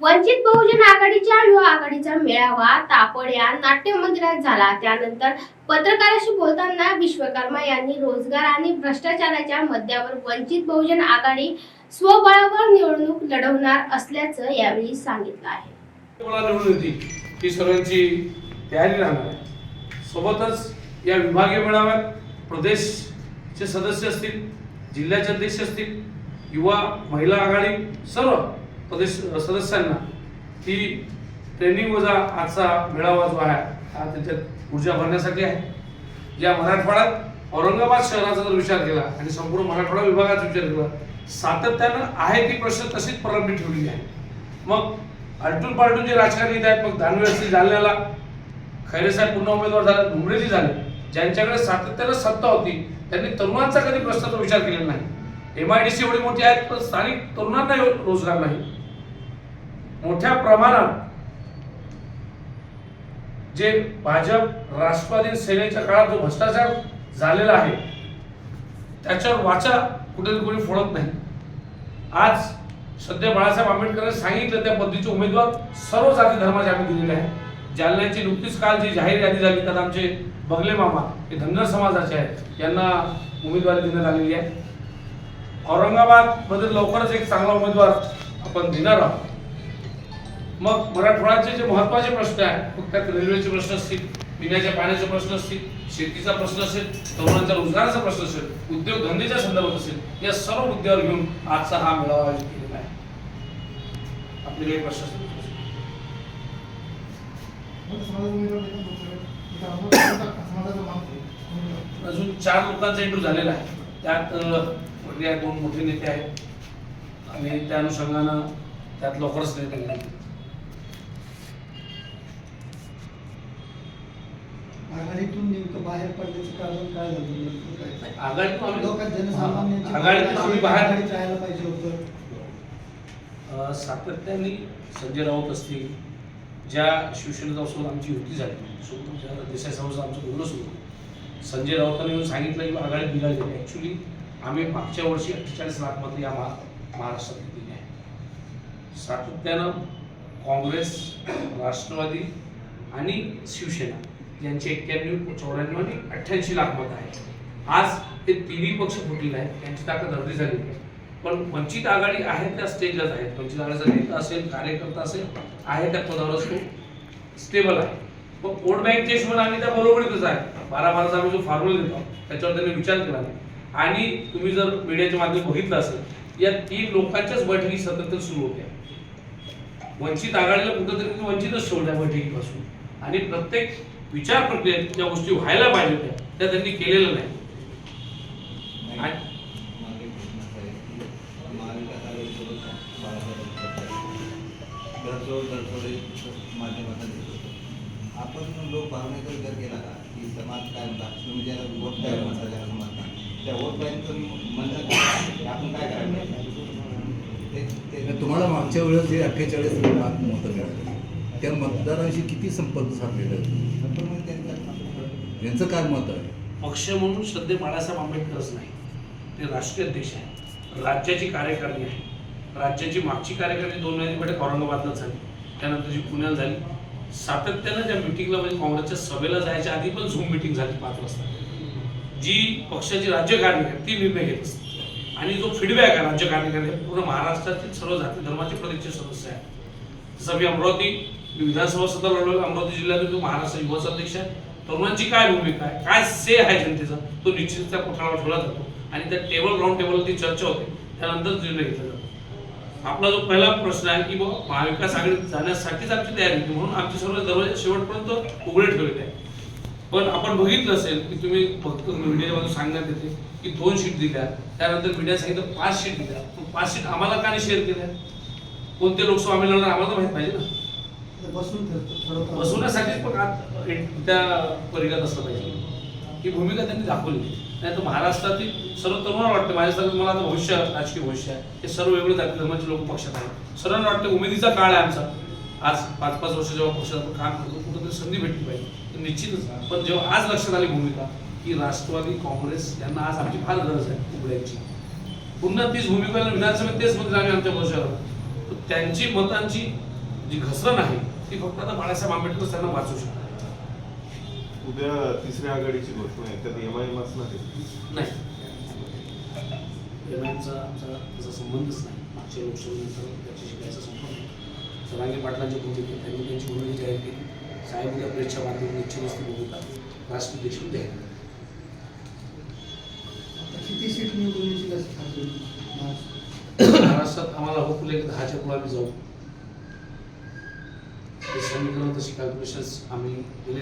वंचित बहुजन आघाडीच्या युवा आघाडीचा मेळावा तापड या नाट्य मंदिरात झाला. त्यानंतर पत्रकाराशी बोलताना विश्वकर्मा यांनी रोजगार आणि भ्रष्टाचाराच्या मुद्द्यावर वंचित बहुजन आघाडी स्वबळावर निवडणूक लढवणार असल्याचं यावेळी सांगितलं आहे. ही सर्वांची तयारी राहणार आहे. सोबतच या विभागीय मेळाव्यात प्रदेशचे सदस्य असतील जिल्ह्याचे अध्यक्ष असतील युवा महिला आघाडी सर्व प्रदेश सदस्यांना ही ट्रेनिंग वजा आजचा मेळावा जो आहे हा त्याच्यात ऊर्जा भरण्यासाठी आहे. या मराठवाड्यात औरंगाबाद शहराचा जर विचार केला आणि संपूर्ण मराठवाडा विभागाचा विचार केला सातत्यानं आहे ती प्रश्न तशीच प्रलंबित ठेवलेली आहे. मग आलटून पालटून जे राजकारणी आहेत मग दानवे असतील जालन्याला खैरेसाहेब पुन्हा उमेदवार झाले धुमरेजी झाले ज्यांच्याकडे सातत्यानं सत्ता होती त्यांनी तरुणांचा कधी प्रश्नाचा विचार केलेला नाही. एम आय डी सी एवढी मोठी आहेत पण स्थानिक तरुणांना रोजगार नाही. मोठ्या प्रमाणात जे भाजप राष्ट्रवादी सेनेच्या काळात जो भ्रष्टाचार झालेला आहे त्याच्यावर वाचा कुठेतरी कोणी फोडत नाही. आज सध्या बाळासाहेब आंबेडकरांनी सांगितलं त्या पद्धतीचे उमेदवार सर्व जाती धर्माचे आम्ही दिलेले आहे जालन्याची नुकतीच काल जी जाहीर यादी झाली त्यात आमचे बगले मामा हे धनगर समाजाचे आहेत यांना उमेदवारी देण्यात आलेली आहे. औरंगाबादमध्ये लवकरच एक चांगला उमेदवार आपण देणार आहोत. मग मराठवाड्याचे जे महत्त्वाचे प्रश्न आहेत मग त्यात रेल्वेचे प्रश्न असतील पिण्याच्या पाण्याचे प्रश्न असतील शेतीचा प्रश्न असेल तरुणांच्या रोजगाराचा प्रश्न असेल उद्योग धंद्याच्या संदर्भात असेल या सर्व मुद्द्यावर घेऊन आजचा हा मेळावा आयोजित केलेला आहे. आपले काही प्रश्न असतील अजून चार लोकांचा इंटरव्ह्यू झालेला आहे. त्यात दोन मोठे नेते आहेत. आणि त्या अनुषंगानं त्यात लवकरच नेते आघाडीतून नेमकं बाहेर पडण्याचं कारण काय झालं? आघाडीतून आम्ही- लोकात जनसामान्यांची आघाडीतून आम्ही बाहेर आघाडीत राहायला पाहिजे होतं अ, सातत्याने संजय राऊत असतील ज्या शिवसेनेसोबत आमची युती झाली सोबत ज्या देसाई साहेबांचं आमचं बोलणं सुरू होतं. संजय राऊतांनी येऊन सांगितलं की आघाडीत निघाली ॲक्च्युली आम्ही मागच्या वर्षी अठ्ठेचाळीस लाख मतं या महा महाराष्ट्रात दिली आहे सातत्यानं काँग्रेस राष्ट्रवादी आणि शिवसेना यांचे एक्क्याण्णव चौऱ्याण्णव आणि अठ्ठ्याऐंशी लाख मत आहे आज ते तिन्ही पक्ष फुटलेले आहेत. त्यांची ताकद अर्धी झाली आहे. पण वंचित आघाडी आहे त्या स्टेजलाच आहेत. वंचित आघाडीचा नेता असेल कार्यकर्ता असेल आहे त्या पदावरच असतो स्टेबल आहे. मग वोट बँक हिशोबाने आम्ही त्या बरोबरीतच आहे. बारा बाराचा आम्ही जो फॉर्म्युला देतो त्याच्यावर त्यांनी विचार केला आणि तुम्ही जर मीडियाच्या माध्यम बघितलं असेल या तीन लोकांच्याच बैठकी सतत सुरू होत्या. वंचित आघाडीला कुठंतरी वंचितच सोडल्या बैठकीपासून. आणि प्रत्येक विचार प्रक्रियेत ज्या गोष्टी व्हायला पाहिजे होत्या. त्या त्यांनी केलेल्या नाही. आपण लोक भावनेचा विचार केला का की समाज काय म्हणतात तुम्ही ज्याला वोट बँक म्हणता ज्याला त्या वोट की आपण काय करायला तुम्हाला मागच्या वेळेस जे अठ्ठेचाळीस लाख मतं मिळाली. त्या मतदारांशी किती संपर्क साधलेला आहे? यांचं काय मत आहे? पक्ष म्हणून सध्या बाळासाहेब आंबेडकरच नाही. ते राष्ट्रीय अध्यक्ष आहे राज्याची कार्यकारणी आहे. राज्याची मागची कार्यकारणी दोन महिने बैठक औरंगाबादलाच झाली. त्यानंतर जी पुण्याला झाली. सातत्यानं त्या मिटिंगला म्हणजे काँग्रेसच्या सभेला जायच्या आधी पण झूम मिटिंग झाली पाच वाजता. जी पक्षाची राज्य कार्यकारिणी आहे ती निर्णय घेत असते. आणि जो फीडबॅक आहे राज्य कार्यकारिणी पूर्ण महाराष्ट्रातील सर्व जाती धर्माचे प्रदेशचे सदस्य आहेत. जसं मी अमरावती मी विधानसभा सुद्धा लढवलं अमरावती जिल्ह्यात तो महाराष्ट्र युवाचा अध्यक्ष आहे तरुणांची काय भूमिका आहे? काय से आहे जनतेचा? तो निश्चित त्या ठेवला जातो. आणि त्या टेबल राऊंड टेबल ती चर्चा होते. त्यानंतर निर्णय घेतला जातो. आपला जो पहिला प्रश्न आहे की बाबा महाविकास आघाडीत जाण्यासाठीच आमची तयारी होती म्हणून आमचे सर्व दरवाजे शेवटपर्यंत उघडे ठेवलेले आहे पण आपण बघितलं असेल की तुम्ही फक्त मीडियामध्ये सांगण्यात येते की दोन शीट दिल्या. त्यानंतर मीडिया सांगितलं पाच शीट दिल्या. पण पाच शीट आम्हाला का नाही शेअर केल्या? कोणते लोकसभा आम्ही लढणार आम्हाला तर माहीत पाहिजे ना. बसून बसवण्यासाठीच पण एक त्या परिघात असलं पाहिजे. ही भूमिका त्यांनी दाखवली. नाही तर महाराष्ट्रातील सर्व तरुणांना वाटतं माझ्यासारखं मला आता भविष्य राजकीय भविष्य आहे. हे सर्व वेगळे जाती धर्माचे लोक पक्षात आहेत. सर्वांना वाटतं उमेदीचा काळ आहे आमचा. आज पाच पाच वर्ष जेव्हा पक्षात आपण काम करतो कुठंतरी संधी भेटली पाहिजे. तर निश्चितच पण जेव्हा आज लक्षात आली भूमिका की राष्ट्रवादी काँग्रेस यांना आज आमची फार गरज आहे उघड्यांची. पुन्हा तीच भूमिका विधानसभेत तेच मंत्री आम्ही आमच्या भरोशावर तर त्यांची मतांची जी घसरण आहे ती फक्त आता बाळासाहेब आंबेडकर त्यांना वाचू शकतात. उद्या तिसऱ्या आघाडीची घोषणा आहे त्यात एम आय एम असणार आहे नाही. एमआयएमचा आमचा त्याचा संबंधच नाही. मागच्या लोकसभेनंतर त्याच्याशी काहीचा संबंध नाही सरांगे पाटलांच्या भूमिकेत त्यांनी त्यांची भूमिका जाहीर केली. साहेब उद्या प्रेसच्या माध्यमातून निश्चित असते भूमिका. आता किती सीट निवडून येतील महाराष्ट्रात? आम्हाला की दहाच्या पुढे आम्ही जाऊ. সম্মিলিত শিক্ষা কমিশন আমি